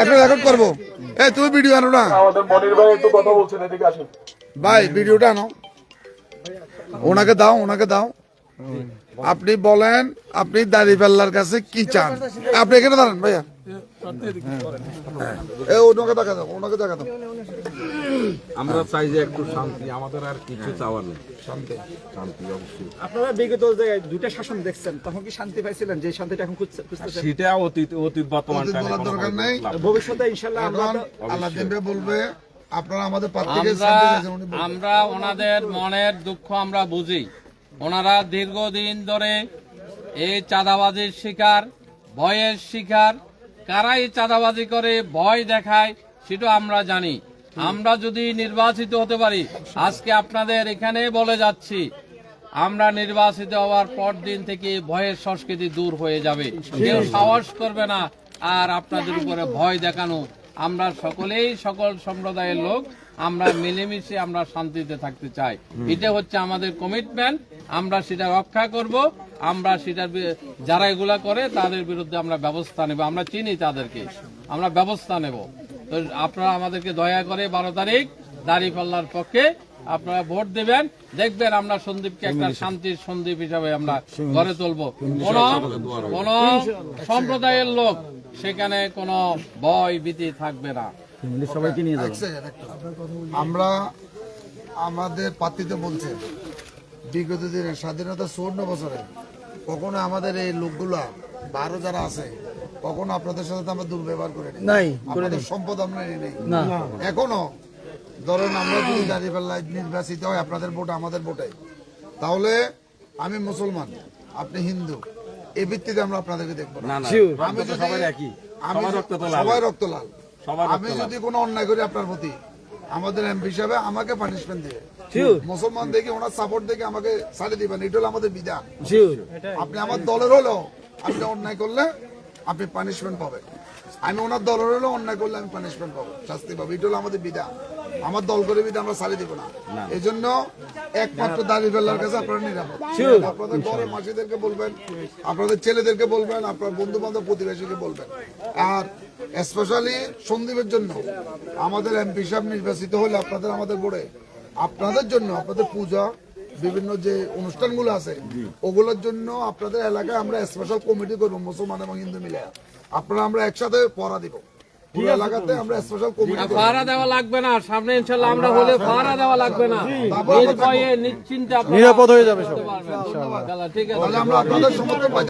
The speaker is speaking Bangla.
একটা রেকর্ড করব। এই তুমি ভিডিও আনো না? আমাদের মনির ভাই একটু কথা বলছেন এদিকে আসেন। ভাই ভিডিওটা আনো। ওনাকে দাও ওনাকে দাও। আপনি বলেন আপনি দাড়িপাল্লার কাছে কি চান? আপনি এখানে দাঁড়ান ভাইয়া। আমরা চাই যে একটু শান্তি আমাদের আর কিছু চাওয়ার নেই। শান্তি শান্তি অবশ্যই। আপনারা বিগত যে দুইটা শাসন দেখছেন তখন কি শান্তি পাইছিলেন যে শান্তিটা এখন খুঁজতেছেন? সেটা অতীত অতীত বর্তমান দরকার নেই। ভবিষ্যতে আমরা আল্লাহ বলবে আপনারা আমাদের। আমরা ওনাদের মনের দুঃখ আমরা বুঝি। ওনারা দীর্ঘদিন ধরে এই চাঁদাবাজির শিকার ভয়ের শিকার কারা এই চাঁদাবাজি করে, ভয় দেখায়, সেটা আমরা জানি। আমরা যদি নির্বাচিত হতে পারি, আজকে আপনাদের এখানে বলে যাচ্ছি, আমরা নির্বাচিত হওয়ার পর দিন থেকে ভয়ের সংস্কৃতি দূর হয়ে যাবে। কেউ সাহস করবে না, আর আপনাদের উপরে ভয় দেখানো। আমরা সকলেই সকল সম্প্রদায়ের লোক আমরা মিলেমিশে আমরা শান্তিতে থাকতে চাই। এটা হচ্ছে আমাদের কমিটমেন্ট আমরা সেটা রক্ষা করব। আমরা সেটার বি- যারা এগুলা করে তাদের বিরুদ্ধে আমরা ব্যবস্থা নেব। আমরা চিনি তাদেরকে। আমরা ব্যবস্থা নেব। তো আপনারা আমাদেরকে দয়া করে বারো তারিখ দাঁড়িপাল্লার পক্ষে আপনারা ভোট দেবেন। দেখবেন আমরা সন্দীপকে একটা শান্তির সন্দীপ হিসাবে আমরা গড়ে তুলবো। কোন কোন সম্প্রদায়ের লোক সেখানে কোনো ভয় ভীতি থাকবে না। এক সেকেন্ড, একটা। আমরা আমাদের প্রার্থীতে বলছে বিগত দিনে স্বাধীনতা চুয়ান্ন বছরে কখনো আমাদের এই লোকগুলা বারো যারা আছে কখনো আপনাদের সাথে তো আমরা দুর্ব্যবহার করে নাই। আপনাদের সম্পদ আমরা নিয়ে নেই। এখনও ধরেন আমরা যদি দাঁড়িয়ে পাল্লায় নির্বাচিত হয় আপনাদের ভোট আমাদের ভোটে। তাহলে আমি মুসলমান আপনি হিন্দু এই ভিত্তিতে আমরা আপনাদেরকে দেখব না। না না আমি তো যদি- সবার একই। আমি সবার রক্ত তো লাল। সবাই রক্ত লাল। আমি যদি কোনো অন্যায় করি আপনার প্রতি আমাদের এমপি হিসাবে আমাকে পানিশমেন্ট দিয়ে। মুসলমান দেখে ওনার সাপোর্ট দেখে আমাকে ছাড়ে দিবেন এটা হলো আমাদের বিধান। আপনি আমার দলের হলেও আপনি অন্যায় করলে আপনি পানিশমেন্ট পাবেন। আমি ওনার দলের হলেও অন্যায় করলে আমি পানিশমেন্ট পাবো। শাস্তি পাবো এটা হলো আমাদের বিধান। আমার দল করে বিধান আমরা ছাড়ে দিব না। এই জন্য একমাত্র দাঁড়িয়ে ফেলার কাছে আপনারা নিরাপদ। আপনাদের ঘরের মাসিদেরকে বলবেন আপনাদের ছেলেদেরকে বলবেন আপনার বন্ধু বান্ধব প্রতিবেশীকে বলবেন। আর স্পেশালি সন্দীপের জন্য আমাদের এমপি সাহেব নির্বাচিত হলে আপনাদের আমাদের বোর্ডে আপনাদের জন্য আপনাদের পূজা বিভিন্ন যে অনুষ্ঠানগুলো আছে ওগুলোর জন্য আপনাদের এলাকায় আমরা স্পেশাল কমিটি করব মুসলমান এবং হিন্দু মিলে। আপনারা আমরা একসাথে পড়া দিব। পুরো এলাকাতে আমরা স্পেশাল কমিটি করব। দেওয়া লাগবে না সামনে ইনশাল্লাহ আমরা হলে ফাহারা দেওয়া লাগবে না। নির্ভয়ে নিশ্চিন্তে নিরাপদ হয়ে যাবে ঠিক আছে। আমরা আপনাদের সমর্থন পাই।